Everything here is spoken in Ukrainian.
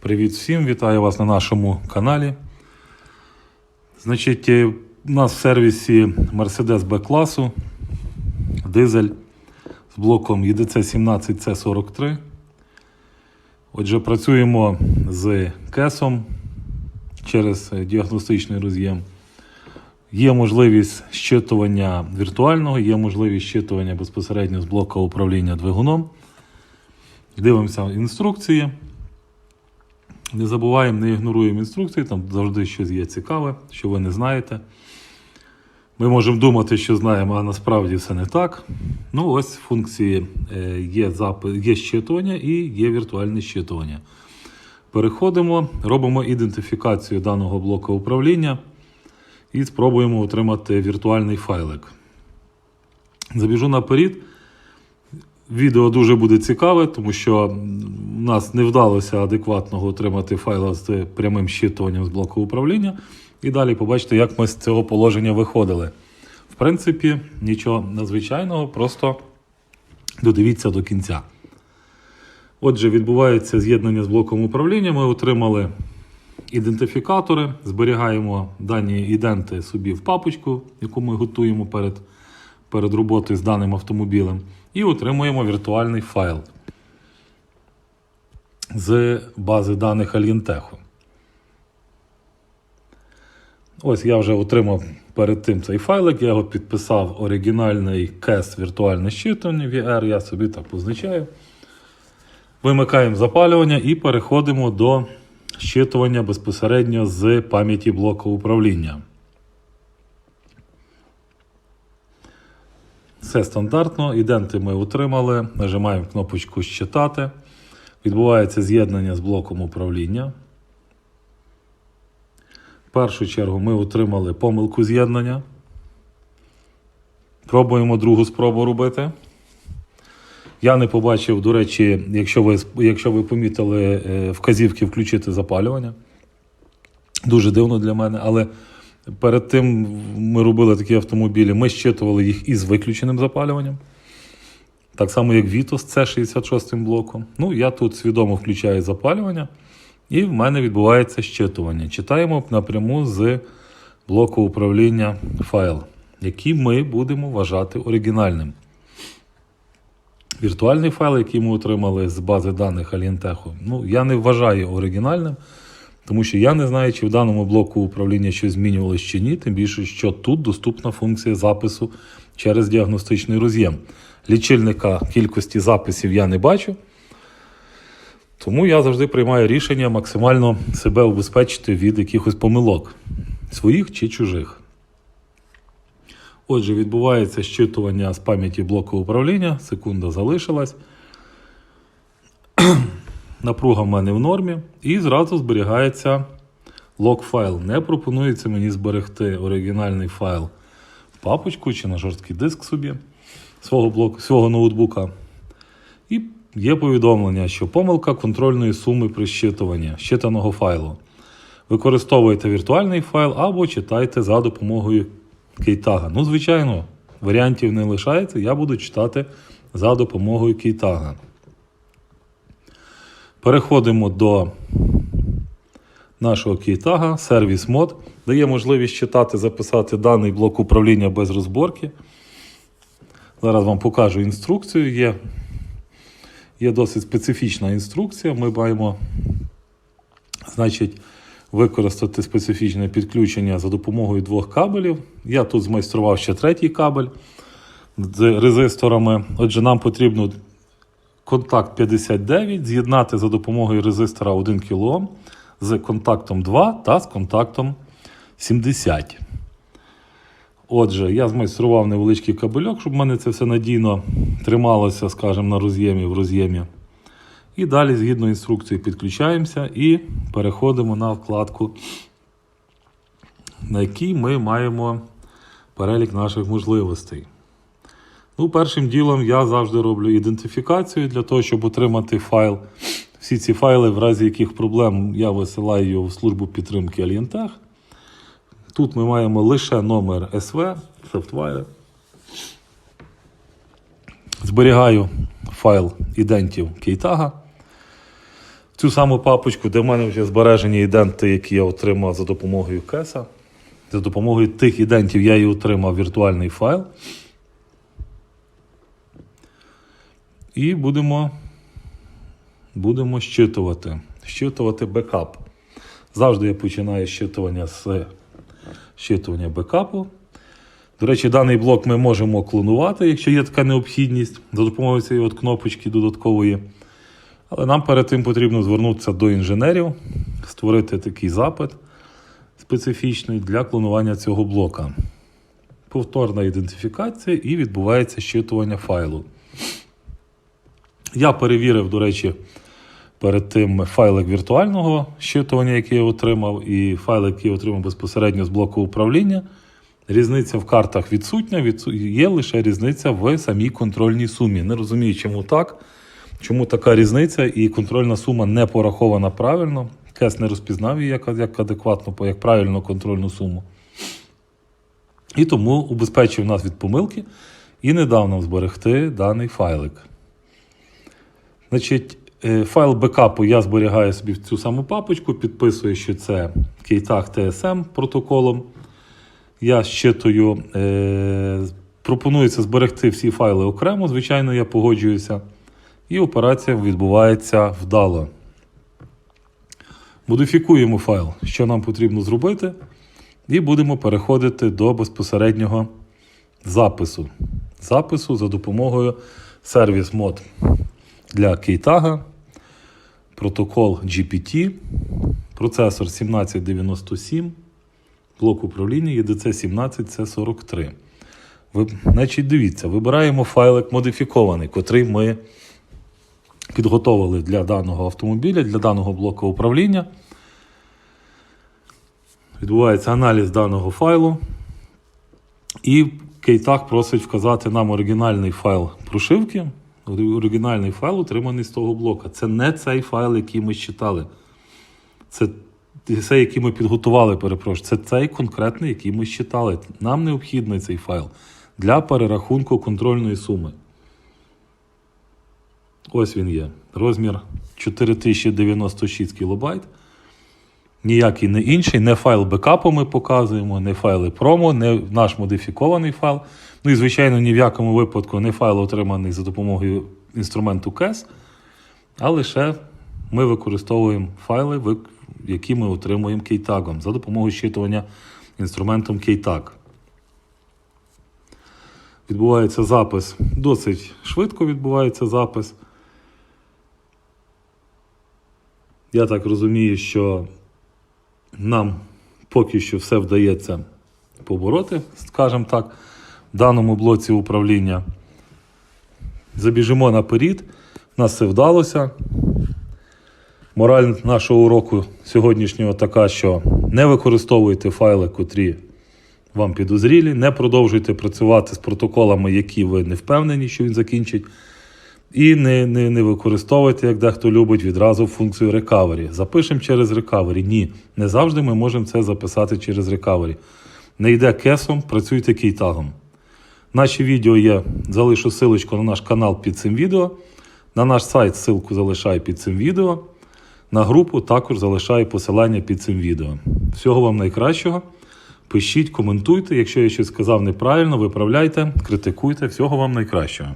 Привіт всім! Вітаю вас на нашому каналі. Значить, е, у нас в сервісі Mercedes B-класу, дизель з блоком EDC 17C43. Отже, працюємо з кесом через е, діагностичний роз'єм. Є можливість щитування віртуального, є можливість щитування безпосередньо з блока управління двигуном. Дивимося інструкції. Не забуваємо, не ігноруємо інструкції, там завжди щось є цікаве, що ви не знаєте. Ми можемо думати, що знаємо, а насправді все не так. Ну, ось функції е, є, запис, є щитування і є віртуальне щитування. Переходимо, робимо ідентифікацію даного блоку управління і спробуємо отримати віртуальний файлик. Забіжу наперед. Відео дуже буде цікаве, тому що у нас не вдалося адекватного отримати файла з прямим щитуванням з блоку управління. І далі побачите, як ми з цього положення виходили. В принципі, нічого надзвичайного, просто додивіться до кінця. Отже, відбувається з'єднання з блоком управління. Ми отримали ідентифікатори, зберігаємо дані іденти собі в папочку, яку ми готуємо перед, перед роботою з даним автомобілем, і отримуємо віртуальний файл з бази даних Alientech. Ось я вже отримав перед тим цей файлик, я його підписав оригінальний кес віртуальне щитування VR, я собі так позначаю. Вимикаємо запалювання і переходимо до щитування безпосередньо з пам'яті блоку управління. Все стандартно, іденти ми отримали, нажимаємо кнопочку Щитати. Відбувається з'єднання з блоком управління. В першу чергу ми отримали помилку з'єднання. Пробуємо другу спробу робити. Я не побачив, до речі, якщо ви, якщо ви помітили е, вказівки включити запалювання. Дуже дивно для мене, але перед тим ми робили такі автомобілі, ми щитували їх із виключеним запалюванням. Так само, як Vitos з C66 блоком. Ну, я тут свідомо включаю запалювання, і в мене відбувається щитування. Читаємо напряму з блоку управління файл, який ми будемо вважати оригінальним. Віртуальний файл, який ми отримали з бази даних Alientech, ну, я не вважаю оригінальним, тому що я не знаю, чи в даному блоку управління щось змінювалося чи ні, тим більше, що тут доступна функція запису через діагностичний роз'єм. Лічильника кількості записів я не бачу, тому я завжди приймаю рішення максимально себе убезпечити від якихось помилок, своїх чи чужих. Отже, відбувається щитування з пам'яті блоку управління. Секунда залишилась. Напруга в мене в нормі. І зразу зберігається лог-файл. Не пропонується мені зберегти оригінальний файл в папочку чи на жорсткий диск собі свого, блоку, свого ноутбука. І є повідомлення, що помилка контрольної суми при щитуванні щитаного файлу. Використовуйте віртуальний файл або читайте за допомогою кейтага. Ну, звичайно, варіантів не лишається, я буду читати за допомогою кейтага. Переходимо до нашого кейтага, сервіс мод, дає можливість читати, записати даний блок управління без розборки. Зараз вам покажу інструкцію. Є, є досить специфічна інструкція. Ми маємо, значить, використати специфічне підключення за допомогою двох кабелів. Я тут змайстрував ще третій кабель з резисторами. Отже, нам потрібно контакт 59 з'єднати за допомогою резистора 1 кОм з контактом 2 та з контактом 70. Отже, я змайстрував невеличкий кабельок, щоб в мене це все надійно трималося, скажімо, на роз'ємі в роз'ємі. І далі, згідно інструкції, підключаємося і переходимо на вкладку, на якій ми маємо перелік наших можливостей. Ну, Першим ділом я завжди роблю ідентифікацію для того, щоб отримати файл. Всі ці файли, в разі яких проблем, я висилаю його в службу підтримки Alientech. Тут ми маємо лише номер SV, софтвайр. Зберігаю файл ідентів кейтага. цю саму папочку, де в мене вже збережені іденти, які я отримав за допомогою кеса. За допомогою тих ідентів я і отримав віртуальний файл. І будемо, будемо щитувати. Щитувати бекап. Завжди я починаю щитування з щитування бекапу. До речі, даний блок ми можемо клонувати, якщо є така необхідність, за допомогою цієї от кнопочки додаткової. Але нам перед тим потрібно звернутися до інженерів, створити такий запит специфічний для клонування цього блока. Повторна ідентифікація і відбувається щитування файлу. Я перевірив, до речі, перед тим файлик віртуального щитування, який я отримав, і файлик, який я отримав безпосередньо з блоку управління. Різниця в картах відсутня, відсу- є лише різниця в самій контрольній сумі. Не розумію, чому так, чому така різниця, і контрольна сума не порахована правильно. Кес не розпізнав її як, як адекватну, як правильну контрольну суму. І тому убезпечив нас від помилки і не дав нам зберегти даний файлик. Значить, е, файл бекапу я зберігаю собі в цю саму папочку, підписую, що це Keitag TSM протоколом. Я щитую, е, пропонується зберегти всі файли окремо. Звичайно, я погоджуюся. І операція відбувається вдало. Модифікуємо файл, що нам потрібно зробити, і будемо переходити до безпосереднього запису. Запису за допомогою сервіс мод для Keitag, протокол GPT, процесор 1797, блок управління EDC 17 c 43 Ви, значить, дивіться, вибираємо файлик модифікований, котрий ми підготовили для даного автомобіля, для даного блоку управління. Відбувається аналіз даного файлу. І Keitag просить вказати нам оригінальний файл прошивки. Оригінальний файл отриманий з того блока. Це не цей файл, який ми читали. Це це, який ми підготували, перепрошую. Це цей конкретний, який ми читали. Нам необхідний цей файл для перерахунку контрольної суми. Ось він є. Розмір 4096 кБ. Ніякий не інший, не файл бекапу ми показуємо, не файли промо, не наш модифікований файл. Ну і, звичайно, ні в якому випадку не файл отриманий за допомогою інструменту CAS, а лише ми використовуємо файли, які ми отримуємо кейтагом за допомогою щитування інструментом Keitag. Відбувається запис досить швидко відбувається запис. Я так розумію, що нам поки що все вдається побороти, скажімо так, в даному блоці управління. Забіжимо наперед, нас все вдалося. Мораль нашого уроку сьогоднішнього така, що не використовуйте файли, котрі вам підозрілі, не продовжуйте працювати з протоколами, які ви не впевнені, що він закінчить. І не, не, не використовуйте, як дехто любить, відразу функцію recovery. Запишемо через recovery. Ні, не завжди ми можемо це записати через recovery. Не йде кесом, працюйте кейтагом. Наші відео є, залишу ссылочку на наш канал під цим відео. На наш сайт ссылку залишаю під цим відео. На групу також залишаю посилання під цим відео. Всього вам найкращого. Пишіть, коментуйте. Якщо я щось сказав неправильно, виправляйте, критикуйте. Всього вам найкращого.